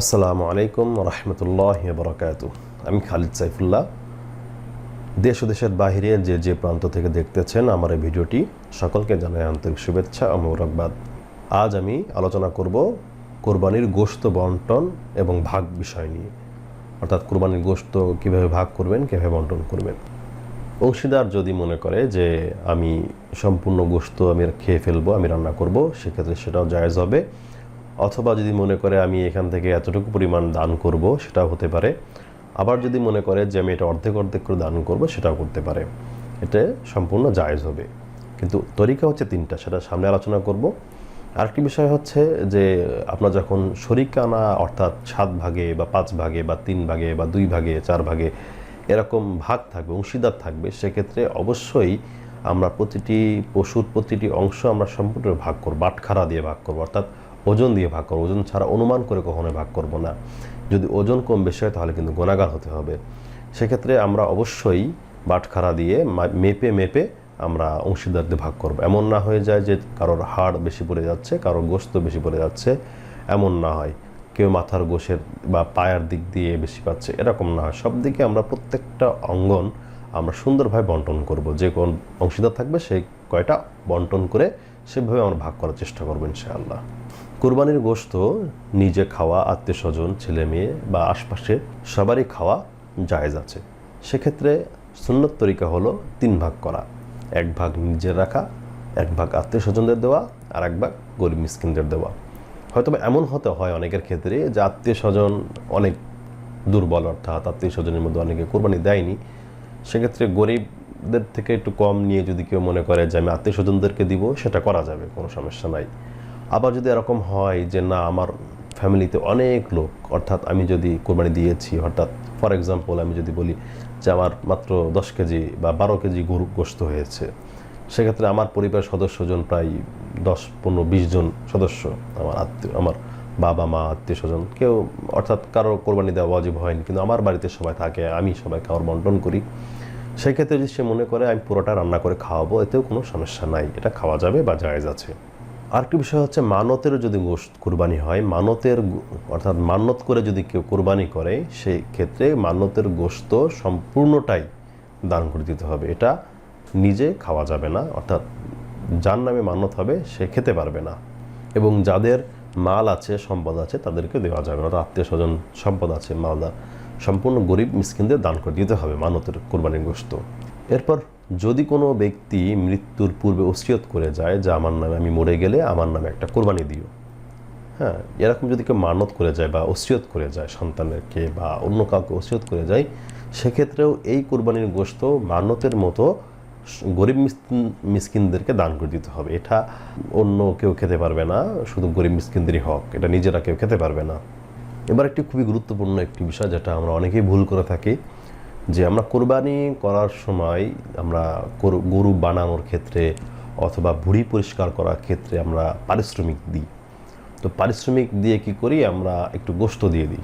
আসসালামু আলাইকুম রহমতুল্লাহ বরকাত আমি খালিদ সাইফুল্লাহ। দেশ ও দেশের বাহিরে যে যে প্রান্ত থেকে দেখতেছেন আমার এই ভিডিওটি, সকলকে জানাই আন্তরিক শুভেচ্ছা ও মোরকবাদ আজ আমি আলোচনা করব কোরবানির গোশত বন্টন এবং ভাগ বিষয় নিয়ে। অর্থাৎ কোরবানির গোশত কীভাবে ভাগ করবেন, কীভাবে বন্টন করবেন। অংশীদার যদি মনে করে যে আমি সম্পূর্ণ গোশত আমি খেয়ে ফেলব, আমি রান্না করব, সেক্ষেত্রে সেটাও জায়েজ হবে। অথবা যদি মনে করে আমি এখান থেকে এতটুকু পরিমাণ দান করব, সেটাও হতে পারে। আবার যদি মনে করে যে আমি এটা অর্ধেক অর্ধেক করে দান করব, সেটাও করতে পারে। এটা সম্পূর্ণ জায়েজ হবে। কিন্তু তরিকা হচ্ছে তিনটা, সেটা সামনে আলোচনা করব। আরেকটি বিষয় হচ্ছে যে আপনার যখন শরিকানা অর্থাৎ সাত ভাগে বা পাঁচ ভাগে বা তিন ভাগে বা দুই ভাগে, চার ভাগে এরকম ভাগ থাকবে, অংশীদার থাকবে, সেক্ষেত্রে অবশ্যই আমরা প্রতিটি পশুর প্রতিটি অংশ আমরা সম্পূর্ণ ভাগ করব বাটখারা দিয়ে ভাগ করব। অর্থাৎ ওজন দিয়ে ভাগ করব। ওজন ছাড়া অনুমান করে কখনো ভাগ করব না। যদি ওজন কম বেশি হয়, তাহলে কিন্তু গোনাগার হতে হবে। সেক্ষেত্রে আমরা অবশ্যই বাটখারা দিয়ে মেপে মেপে আমরা অংশীদারদের ভাগ করব। এমন না হয়ে যায় যে কারোর হাড় বেশি পড়ে যাচ্ছে, কারোর গোস্ত বেশি পড়ে যাচ্ছে। এমন না হয়। কেউ মাথার গোশের বা পায়ের দিক দিয়ে বেশি পাচ্ছে, এরকম না হয়। সব দিকে আমরা প্রত্যেকটা অঙ্গন আমরা সুন্দরভাবে বন্টন করব। যে কোন অংশীদার থাকবে সেই কয়টা বন্টন করে সেভাবে আমরা ভাগ করার চেষ্টা করব ইনশাআল্লাহ। কোরবানির গোশত নিজে খাওয়া আত্মীয় স্বজন ছেলে মেয়ে বা আশপাশে সবারই খাওয়া জায়েজ আছে। সেক্ষেত্রে সুন্নত তরিকা হলো তিন ভাগ করা। এক ভাগ নিজের রাখা, এক ভাগ আত্মীয় স্বজনদের দেওয়া আর এক ভাগ গরিব মিসকিনদের দেওয়া। হয়তো এমন হতে হয় অনেকের ক্ষেত্রে যে আত্মীয় স্বজন অনেক দুর্বল, অর্থাৎ আত্মীয় স্বজনের মধ্যে অনেকে কোরবানি দেয়নি। সেক্ষেত্রে গরিবদের থেকে একটু কম নিয়ে যদি কেউ মনে করে যে আমি আত্মীয় স্বজনদেরকে দিব, সেটা করা যাবে, কোনো সমস্যা নাই। আবার যদি এরকম হয় যে না, আমার ফ্যামিলিতে অনেক লোক, অর্থাৎ আমি যদি কোরবানি দিয়েছি, অর্থাৎ ফর এক্সাম্পল আমি যদি বলি যে আমার মাত্র দশ কেজি বা বারো কেজি গরু গোস্ত হয়েছে, সেক্ষেত্রে আমার পরিবার সদস্যজন প্রায় দশ, পনেরো, বিশ জন সদস্য আমার আত্মীয়, আমার বাবা, মা আত্মীয় স্বজন কেউ, অর্থাৎ কারও কোরবানি দেওয়া অজীব হয়নি, কিন্তু আমার বাড়িতে সবাই থাকে, আমি সবাই খাওয়ার বন্টন করি। সেক্ষেত্রে যদি সে মনে করে, আমি পুরোটা রান্না করে খাওয়াবো, এতেও কোনো সমস্যা নাই, এটা খাওয়া যাবে বা জায়েজ আছে। আরেকটি বিষয় হচ্ছে, মানতেরও যদি গোশত কুরবানি হয়, মানতের অর্থাৎ মান্নত করে যদি কেউ কোরবানি করে সেই ক্ষেত্রে মান্নতের গোশত সম্পূর্ণটাই দান করে দিতে হবে। এটা নিজে খাওয়া যাবে না, অর্থাৎ যার নামে মান্যত হবে, সে খেতে পারবে না। এবং যাদের মাল আছে, সম্পদ আছে, তাদেরকে দেওয়া যাবে না আত্মীয় স্বজন সম্পদ আছে মালদা সম্পূর্ণ গরিব মিসকিনদের দান করে দিতে হবে মানতের কোরবানির গোশত। এরপর যদি কোনো ব্যক্তি মৃত্যুর পূর্বে ওসিয়ত করে যায় যে আমার নামে আমি মরে গেলে আমার নামে একটা কোরবানি দিও। হ্যাঁ এরকম যদি কেউ মানত করে যায় বা ওসিয়ত করে যায় সন্তানেরকে বা অন্য কাউকে ওসিয়ত করে যায়, সেক্ষেত্রেও এই কোরবানির গোশত মানতের মতো গরিব মিসকিন- মিসকিনদেরকে দান করে দিতে হবে। এটা অন্য কেউ খেতে পারবে না, শুধু গরিব মিসকিনদেরই হক, এটা নিজেরা কেউ খেতে পারবে না। এবার একটি খুবই গুরুত্বপূর্ণ একটি বিষয় যেটা আমরা অনেকেই ভুল করে থাকি, যে আমরা কোরবানি করার সময় আমরা গরু- বানানোর ক্ষেত্রে অথবা ভুড়ি পরিষ্কার করার ক্ষেত্রে আমরা পারিশ্রমিক দিই। তো পারিশ্রমিক দিয়ে কি করি? আমরা একটু গোস্ত দিয়ে দিই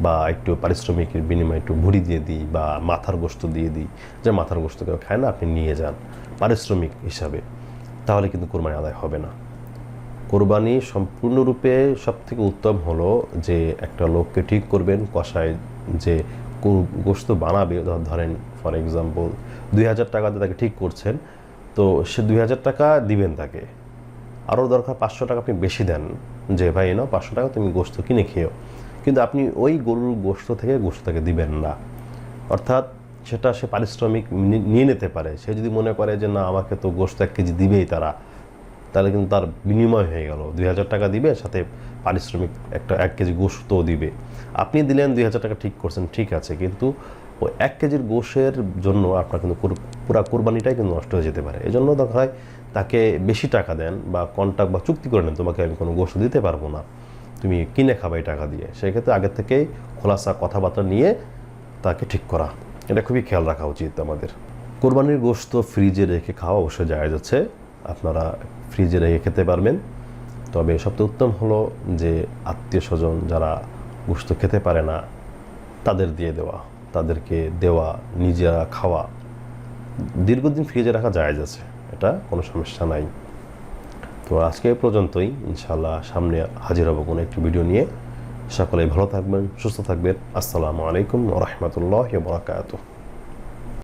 বা একটু পারিশ্রমিকের বিনিময়ে একটু ভুড়ি দিয়ে দিই বা মাথার গোস্ত দিয়ে দিই। যে মাথার গোস্ত কেউ খায় না, আপনি নিয়ে যান পারিশ্রমিক হিসাবে। তাহলে কিন্তু কোরবানি আদায় হবে না। কোরবানি সম্পূর্ণরূপে সব থেকে উত্তম হলো যে একটা লোককে ঠিক করবেন কষায় যে গোস্ত বানাবে। ধরেন ফর এক্সাম্পল দুই হাজার টাকা দিয়ে তাকে ঠিক করছেন, তো সে দুই হাজার টাকা দিবেন তাকে। আরও দরকার পাঁচশো টাকা আপনি বেশি দেন যে, ভাই নাও পাঁচশো টাকা, তুমি গোস্ত কিনে খেয়েও। কিন্তু আপনি ওই গরুর গোস্ত থেকে গোস্ত তাকে দিবেন না। অর্থাৎ সেটা সে পারিশ্রমিক নিয়ে নিতে পারে। সে যদি মনে করে যে, না, আমাকে তো গোস্ত এক কেজি দিবেই তারা। তাহলে কিন্তু তার বিনিময় হয়ে গেল। দুই হাজার টাকা দিবে, সাথে পারিশ্রমিক একটা এক কেজি গোস্তও দিবে। আপনি দিলেন, দুই হাজার টাকা ঠিক করছেন, ঠিক আছে। কিন্তু ওই এক কেজির গোশের জন্য আপনার কিন্তু পুরো- কোরবানিটাই কিন্তু নষ্ট হয়ে যেতে পারে। এই জন্য দেখা হয় তাকে বেশি টাকা দেন বা কন্ট্যাক্ট বা চুক্তি করে নেন, তোমাকে আমি কোনো গোস্ত দিতে পারব না। তুমি কিনে খাবে টাকা দিয়ে। সেক্ষেত্রে আগের থেকেই খোলাসা কথাবার্তা নিয়ে তাকে ঠিক করা। এটা খুবই খেয়াল রাখা উচিত আমাদের। কোরবানির গোশত ফ্রিজে রেখে খাওয়া অবশ্যই জায়েজ আছে। আপনারা ফ্রিজে রেখে খেতে পারবেন। তবে সবচেয়ে উত্তম হলো যে আত্মীয় স্বজন যারা গোশত খেতে পারে না, তাদের দিয়ে দেওয়া, তাদেরকে দেওয়া, নিজেরা খাওয়া, দীর্ঘদিন ফ্রিজে রাখা জায়েজ আছে, এটা কোনো সমস্যা নাই। তো আজকে পর্যন্তই ইনশাল্লাহ সামনে হাজির হব কোনো একটি ভিডিও নিয়ে। সকলেই ভালো থাকবেন, সুস্থ থাকবেন। আসসালামু আলাইকুম রহমতুল্লাহ বরাকাতুহ।